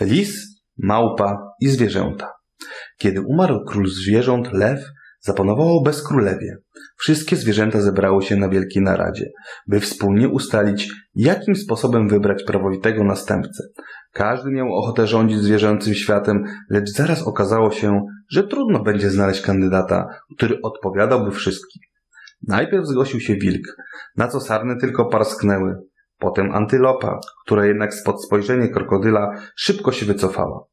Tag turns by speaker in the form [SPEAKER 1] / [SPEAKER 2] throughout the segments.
[SPEAKER 1] Lis, małpa i zwierzęta. Kiedy umarł król zwierząt, lew, zapanowało bezkrólewie. Wszystkie zwierzęta zebrały się na wielkiej naradzie, by wspólnie ustalić, jakim sposobem wybrać prawowitego następcę. Każdy miał ochotę rządzić zwierzęcym światem, lecz zaraz okazało się, że trudno będzie znaleźć kandydata, który odpowiadałby wszystkim. Najpierw zgłosił się wilk, na co sarny tylko parsknęły. Potem antylopa, która jednak spod spojrzenia krokodyla szybko się wycofała.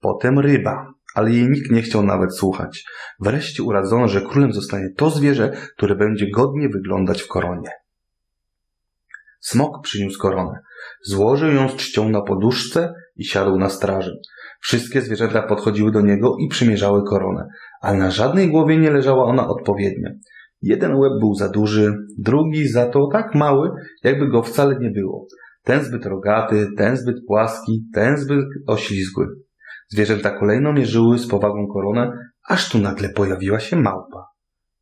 [SPEAKER 1] Potem ryba, ale jej nikt nie chciał nawet słuchać. Wreszcie uradzono, że królem zostanie to zwierzę, które będzie godnie wyglądać w koronie. Smok przyniósł koronę. Złożył ją z czcią na poduszce i siadł na straży. Wszystkie zwierzęta podchodziły do niego i przymierzały koronę, ale na żadnej głowie nie leżała ona odpowiednio. Jeden łeb był za duży, drugi za to tak mały, jakby go wcale nie było. Ten zbyt rogaty, ten zbyt płaski, ten zbyt oślizgły. Zwierzęta kolejno mierzyły z powagą koronę, aż tu nagle pojawiła się małpa.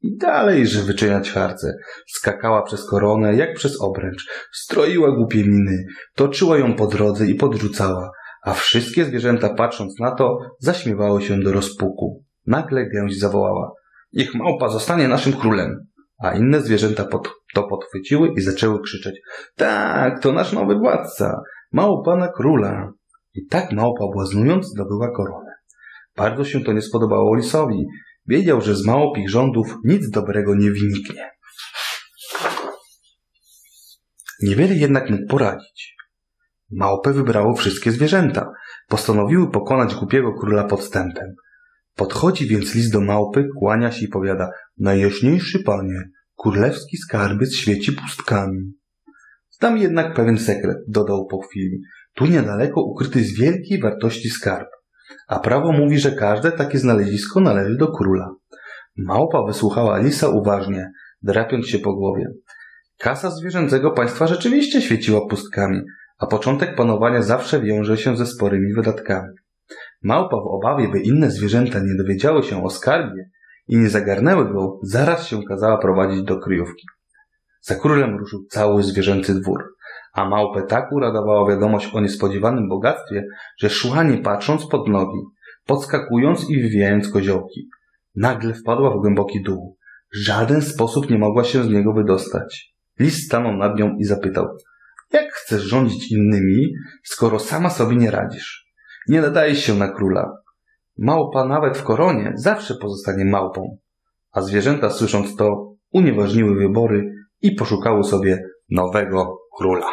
[SPEAKER 1] I dalej, że wyczyniać harce. Skakała przez koronę, jak przez obręcz. Stroiła głupie miny, toczyła ją po drodze i podrzucała. A wszystkie zwierzęta, patrząc na to, zaśmiewały się do rozpuku. Nagle gęś zawołała. Niech małpa zostanie naszym królem. A inne zwierzęta pod, to podchwyciły i zaczęły krzyczeć. Tak, to nasz nowy władca. Małpa na króla. I tak małpa błaznując zdobyła koronę. Bardzo się to nie spodobało lisowi. Wiedział, że z małpich rządów nic dobrego nie wyniknie. Niewiele jednak mógł poradzić. Małpę wybrało wszystkie zwierzęta. Postanowiły pokonać głupiego króla podstępem. Podchodzi więc list do małpy, kłania się i powiada Najjaśniejszy panie, królewski skarbiec świeci pustkami. Znam jednak pewien sekret, dodał po chwili. Tu niedaleko ukryty jest wielkiej wartości skarb, a prawo mówi, że każde takie znalezisko należy do króla. Małpa wysłuchała lisa uważnie, drapiąc się po głowie. Kasa zwierzęcego państwa rzeczywiście świeciła pustkami, a początek panowania zawsze wiąże się ze sporymi wydatkami. Małpa w obawie, by inne zwierzęta nie dowiedziały się o skarbie i nie zagarnęły go, zaraz się kazała prowadzić do kryjówki. Za królem ruszył cały zwierzęcy dwór, a małpę tak uradowała wiadomość o niespodziewanym bogactwie, że szła nie patrząc pod nogi, podskakując i wywijając koziołki. Nagle wpadła w głęboki dół. W żaden sposób nie mogła się z niego wydostać. Lis stanął nad nią i zapytał – jak chcesz rządzić innymi, skoro sama sobie nie radzisz? Nie nadajesz się na króla. Małpa nawet w koronie zawsze pozostanie małpą. A zwierzęta słysząc to, unieważniły wybory i poszukały sobie nowego króla.